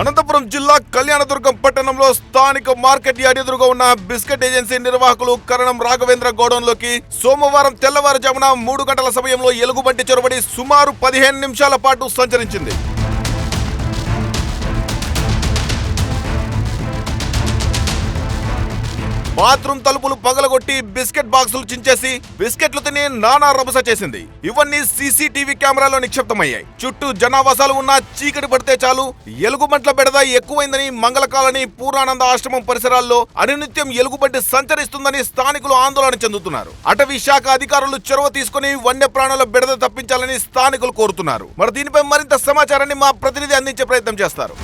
అనంతపురం జిల్లా కళ్యాణదుర్గం పట్టణంలో స్థానిక మార్కెట్ యార్డ్ ఎదురుగా ఉన్న బిస్కెట్ ఏజెన్సీ నిర్వాహకులు కరణం రాఘవేంద్ర గోడౌన్లోకి సోమవారం తెల్లవారుజామున మూడు గంటల సమయంలో ఎలుగుబంటి చొరబడి సుమారు పదిహేను నిమిషాల పాటు సంచరించింది. బాత్రూమ్ తలుపులు పగలగొట్టి బిస్కెట్ బాక్సులు చించేసి బిస్కెట్లు తిని నానా రభస చేసింది. ఇవన్నీ సీసీటీవీ కెమెరాలో నిక్షిప్తమయ్యాయి. చుట్టూ జనావాసాలు ఉన్న చీకటి పడితే చాలు. ఎలుగుబంట్ల బెడద ఎక్కువైందని మంగళ కాలనీ పూర్ణానంద ఆశ్రమం పరిసరాల్లో అనునిత్యం ఎలుగుబంటి సంచరిస్తుందని స్థానికులు ఆందోళన చెందుతున్నారు. అటవీ శాఖ అధికారులు చొరవ తీసుకుని వన్యప్రాణుల బెడద తప్పించాలని స్థానికులు కోరుతున్నారు. మరి దీనిపై మరింత సమాచారాన్ని మా ప్రతినిధి అందించే ప్రయత్నం చేస్తారు.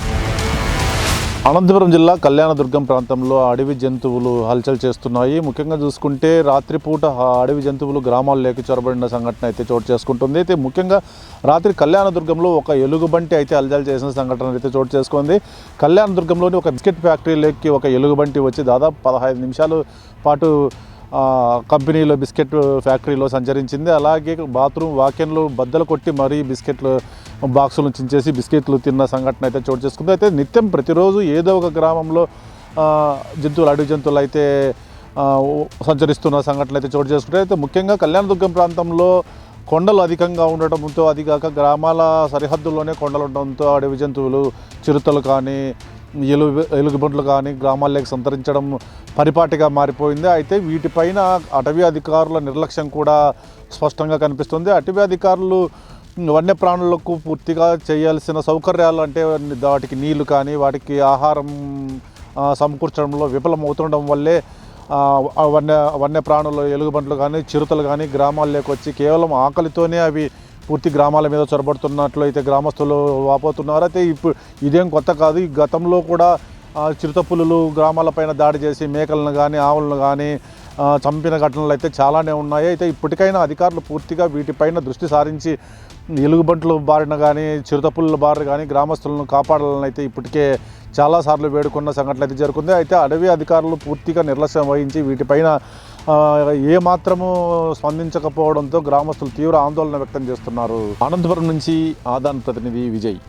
అనంతపురం జిల్లా కళ్యాణదుర్గం ప్రాంతంలో అడవి జంతువులు హల్చల్ చేస్తున్నాయి. ముఖ్యంగా చూసుకుంటే రాత్రిపూట అడవి జంతువులు గ్రామాల్లోకి చొరబడిన సంఘటన అయితే చోటు చేసుకుంటుంది. అయితే ముఖ్యంగా రాత్రి కళ్యాణదుర్గంలో ఒక ఎలుగుబంటి అయితే హల్చల్ చేసిన సంఘటన అయితే చోటు చేసుకుంది. కళ్యాణదుర్గంలోని ఒక బిస్కెట్ ఫ్యాక్టరీలోకి ఒక ఎలుగుబంటి వచ్చి దాదాపు పదహైదు నిమిషాలు పాటు కంపెనీలో బిస్కెట్ ఫ్యాక్టరీలో సంచరించింది. అలాగే బాత్రూమ్ వాకెన్లు బద్దలు కొట్టి మరీ బిస్కెట్లు బాక్సులు చించేసి బిస్కెట్లు తిన్న సంఘటన అయితే చోటు చేసుకుంది. అయితే నిత్యం ప్రతిరోజు ఏదో ఒక గ్రామంలో జంతువులు అడవి జంతువులు అయితే సంచరిస్తున్న సంఘటనలు అయితే చోటు చేసుకుంటే అయితే ముఖ్యంగా కళ్యాణదుర్గం ప్రాంతంలో కొండలు అధికంగా ఉండటంతో అది కాక గ్రామాల సరిహద్దుల్లోనే కొండలు ఉండడంతో అడవి జంతువులు చిరుతలు కానీ ఎలుగు ఎలుగుబంట్లు కానీ గ్రామాల్లోకి సంతరించడం పరిపాటిగా మారిపోయింది. అయితే వీటిపైన అటవీ అధికారుల నిర్లక్ష్యం కూడా స్పష్టంగా కనిపిస్తుంది. అటవీ అధికారులు వన్యప్రాణులకు పూర్తిగా చేయాల్సిన సౌకర్యాలు అంటే వాటికి నీళ్ళు కానీ వాటికి ఆహారం సమకూర్చడంలో విఫలమవుతుండడం వల్లే వన్య వన్యప్రాణులు ఎలుగుబంట్లు కానీ చిరుతలు కానీ గ్రామాల్లోకి వచ్చి కేవలం ఆకలితోనే అవి పూర్తి గ్రామాల మీద చొరబడుతున్నట్లు అయితే గ్రామస్తులు వాపోతున్నారు. అయితే ఇప్పుడు ఇదేం కొత్త కాదు. ఈ గతంలో కూడా చిరుత పులులు గ్రామాలపైన దాడి చేసి మేకలను కానీ ఆవులను కానీ చంపిన ఘటనలు అయితే చాలానే ఉన్నాయి. అయితే ఇప్పటికైనా అధికారులు పూర్తిగా వీటిపైన దృష్టి సారించి ఎలుగుబంట్లు బారిన కానీ చిరుతపుల్ల బారిన కానీ గ్రామస్తులను కాపాడాలని అయితే ఇప్పటికే చాలాసార్లు వేడుకున్న సంఘటనలు అయితే జరుగుతుంది అయితే అడవి అధికారులు పూర్తిగా నిర్లక్ష్యం వహించి వీటిపైన ఏమాత్రము ఏ మాత్రము స్పందించకపోవడంతో గ్రామస్తులు తీవ్ర ఆందోళన వ్యక్తం చేస్తున్నారు. అనంతపురం నుంచి ఆదాన్ ప్రతినిధి విజయ్.